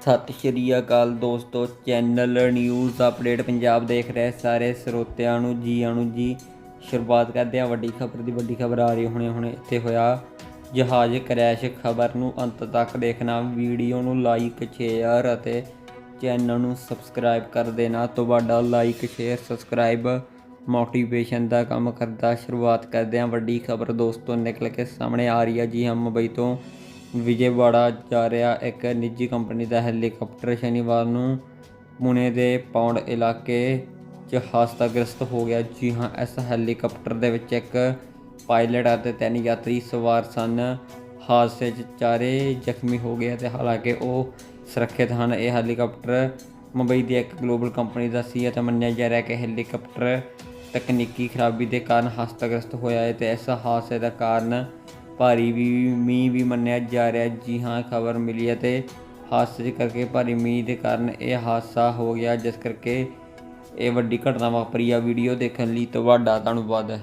ਸਤਿ ਸ਼੍ਰੀ ਅਕਾਲ ਦੋਸਤੋ, channel news update Punjab ਦੇਖ ਰਹੇ ਸਾਰੇ ਸਰੋਤਿਆਂ ਨੂੰ, ਜੀਆਂ ਨੂੰ ਜੀ। ਸ਼ੁਰੂਆਤ ਕਰਦੇ ਹਾਂ, ਵੱਡੀ ਖਬਰ ਦੀ, ਵੱਡੀ ਖਬਰ ਆ ਰਹੀ ਹੁਣੇ ਹੁਣੇ ਇੱਥੇ ਹੋਇਆ ਜਹਾਜ਼ ਕ੍ਰੈਸ਼ ਖਬਰ ਨੂੰ ਅੰਤ ਤੱਕ ਦੇਖਣਾ, ਵੀਡੀਓ ਨੂੰ ਲਾਈਕ ਸ਼ੇਅਰ ਅਤੇ ਚੈਨਲ ਨੂੰ ਸਬਸਕ੍ਰਾਈਬ ਕਰ ਦੇਣਾ। ਤੁਹਾਡਾ ਲਾਈਕ ਸ਼ੇਅਰ ਸਬਸਕ੍ਰਾਈਬ ਮੋਟੀਵੇਸ਼ਨ ਦਾ ਕੰਮ ਕਰਦਾ। ਸ਼ੁਰੂਆਤ ਕਰਦੇ ਹਾਂ, ਵੱਡੀ ਖਬਰ ਦੋਸਤੋ ਨਿਕਲ ਕੇ ਸਾਹਮਣੇ ਆ ਰਹੀ ਹੈ ਜੀ ਹਮ ਮੁੰਬਈ ਤੋਂ। ਵਿਜੇਵਾੜਾ ਜਾ ਰਿਹਾ ਇੱਕ ਨਿੱਜੀ ਕੰਪਨੀ ਦਾ ਹੈਲੀਕਾਪਟਰ ਸ਼ਨੀਵਾਰ ਨੂੰ ਪੁਣੇ ਦੇ ਪੌਂਡ ਇਲਾਕੇ 'ਚ ਹਾਦਸਾਗ੍ਰਸਤ ਹੋ ਗਿਆ। ਜੀ ਹਾਂ, ਇਸ ਹੈਲੀਕਾਪਟਰ ਦੇ ਵਿੱਚ ਇੱਕ ਪਾਇਲਟ ਅਤੇ ਤਿੰਨ ਯਾਤਰੀ ਸਵਾਰ ਸਨ। ਹਾਦਸੇ 'ਚ ਚਾਰੇ ਜ਼ਖਮੀ ਹੋ ਗਏ ਅਤੇ ਹਾਲਾਂਕਿ ਉਹ ਸੁਰੱਖਿਅਤ ਹਨ। ਇਹ ਹੈਲੀਕਾਪਟਰ ਮੁੰਬਈ ਦੀ ਇੱਕ ਗਲੋਬਲ ਕੰਪਨੀ ਦਾ ਸੀ ਅਤੇ ਮੰਨਿਆ ਜਾ ਰਿਹਾ ਕਿ ਹੈਲੀਕਾਪਟਰ ਤਕਨੀਕੀ ਖਰਾਬੀ ਦੇ ਕਾਰਨ ਹਾਸਤਾਗ੍ਰਸਤ ਹੋਇਆ ਹੈ ਤੇ ਇਸ ਹਾਦਸੇ ਦਾ ਕਾਰਨ ਭਾਰੀ ਵੀ ਮੀਂਹ ਵੀ ਮੰਨਿਆ ਜਾ ਰਿਹਾ। ਜੀ ਹਾਂ, ਖਬਰ ਮਿਲੀ ਹੈ ਤੇ ਹਾਦਸੇ ਕਰਕੇ ਭਾਰੀ ਮੀਂਹ ਦੇ ਕਾਰਨ ਇਹ ਹਾਦਸਾ ਹੋ ਗਿਆ, ਜਿਸ ਕਰਕੇ ਇਹ ਵੱਡੀ ਘਟਨਾ ਵਾਪਰੀ ਆ। ਵੀਡੀਓ ਦੇਖਣ ਲਈ ਤੁਹਾਡਾ ਧੰਨਵਾਦ। ਹੈ